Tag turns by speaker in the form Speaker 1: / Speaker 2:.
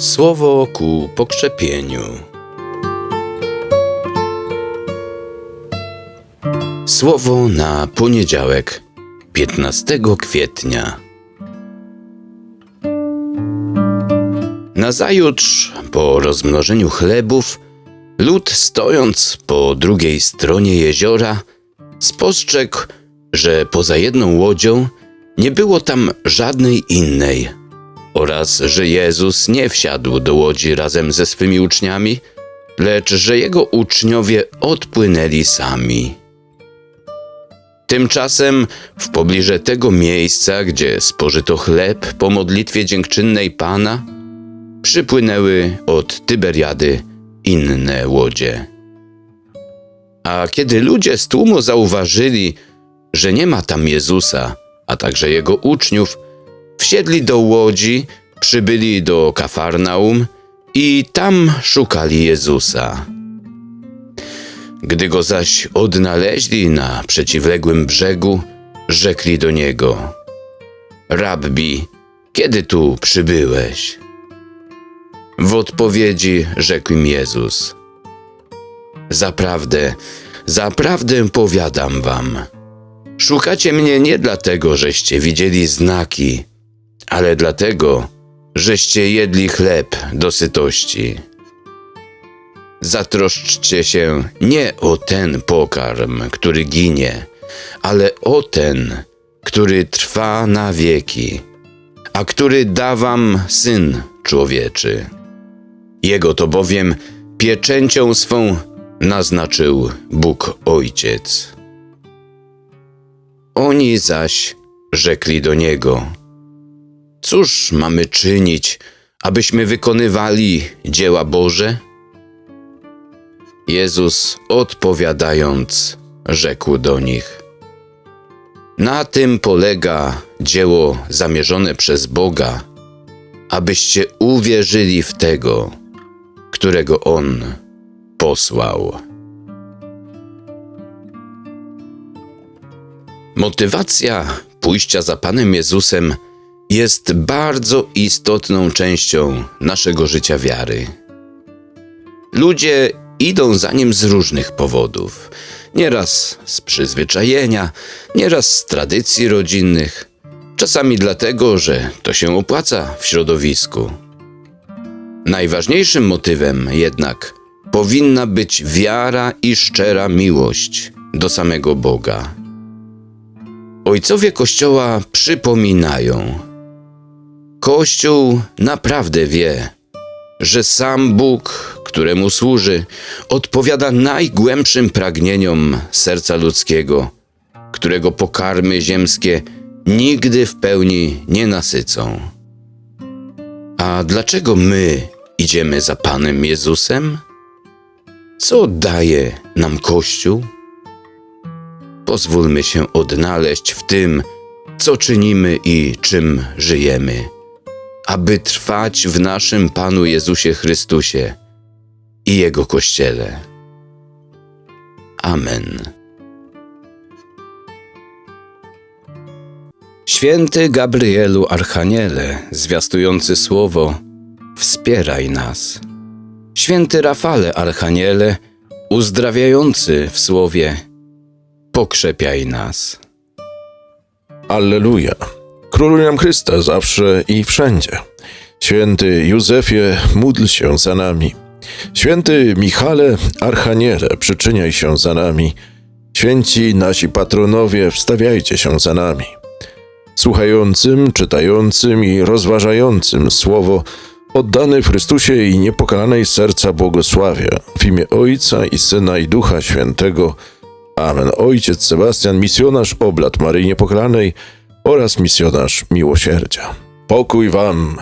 Speaker 1: Słowo ku pokrzepieniu. Słowo na poniedziałek, 15 kwietnia. Nazajutrz, po rozmnożeniu chlebów, lud stojąc po drugiej stronie jeziora, spostrzegł, że poza jedną łodzią nie było tam żadnej innej oraz że Jezus nie wsiadł do łodzi razem ze swymi uczniami, lecz że jego uczniowie odpłynęli sami. Tymczasem w pobliże tego miejsca, gdzie spożyto chleb po modlitwie dziękczynnej Pana, przypłynęły od Tyberiady inne łodzie. A kiedy ludzie z tłumu zauważyli, że nie ma tam Jezusa, a także jego uczniów, wsiedli do łodzi, przybyli do Kafarnaum i tam szukali Jezusa. Gdy go zaś odnaleźli na przeciwległym brzegu, rzekli do niego: Rabbi, kiedy tu przybyłeś? W odpowiedzi rzekł im Jezus: Zaprawdę, zaprawdę powiadam wam. Szukacie mnie nie dlatego, żeście widzieli znaki, ale dlatego, żeście jedli chleb do sytości. Zatroszczcie się nie o ten pokarm, który ginie, ale o ten, który trwa na wieki, a który da wam Syn Człowieczy. Jego to bowiem pieczęcią swą naznaczył Bóg Ojciec. Oni zaś rzekli do Niego – Cóż mamy czynić, abyśmy wykonywali dzieła Boże? Jezus odpowiadając, rzekł do nich: Na tym polega dzieło zamierzone przez Boga, abyście uwierzyli w tego, którego On posłał. Motywacja pójścia za Panem Jezusem jest bardzo istotną częścią naszego życia wiary. Ludzie idą za nim z różnych powodów. Nieraz z przyzwyczajenia, nieraz z tradycji rodzinnych, czasami dlatego, że to się opłaca w środowisku. Najważniejszym motywem jednak powinna być wiara i szczera miłość do samego Boga. Ojcowie Kościoła przypominają, Kościół naprawdę wie, że sam Bóg, któremu służy, odpowiada najgłębszym pragnieniom serca ludzkiego, którego pokarmy ziemskie nigdy w pełni nie nasycą. A dlaczego my idziemy za Panem Jezusem? Co daje nam Kościół? Pozwólmy się odnaleźć w tym, co czynimy i czym żyjemy aby trwać w naszym Panu Jezusie Chrystusie i Jego Kościele. Amen. Święty Gabrielu Archaniele, zwiastujący słowo, wspieraj nas. Święty Rafale Archaniele, uzdrawiający w słowie, pokrzepiaj nas.
Speaker 2: Alleluja. Króluj nam Chrysta zawsze i wszędzie. Święty Józefie, módl się za nami. Święty Michale, Archaniele, przyczyniaj się za nami. Święci nasi patronowie, wstawiajcie się za nami. Słuchającym, czytającym i rozważającym słowo oddany w Chrystusie i niepokalanej serca błogosławie w imię Ojca i Syna i Ducha Świętego. Amen. Ojciec Sebastian, misjonarz oblat Maryi Niepokalanej, oraz misjonarz miłosierdzia. Pokój wam!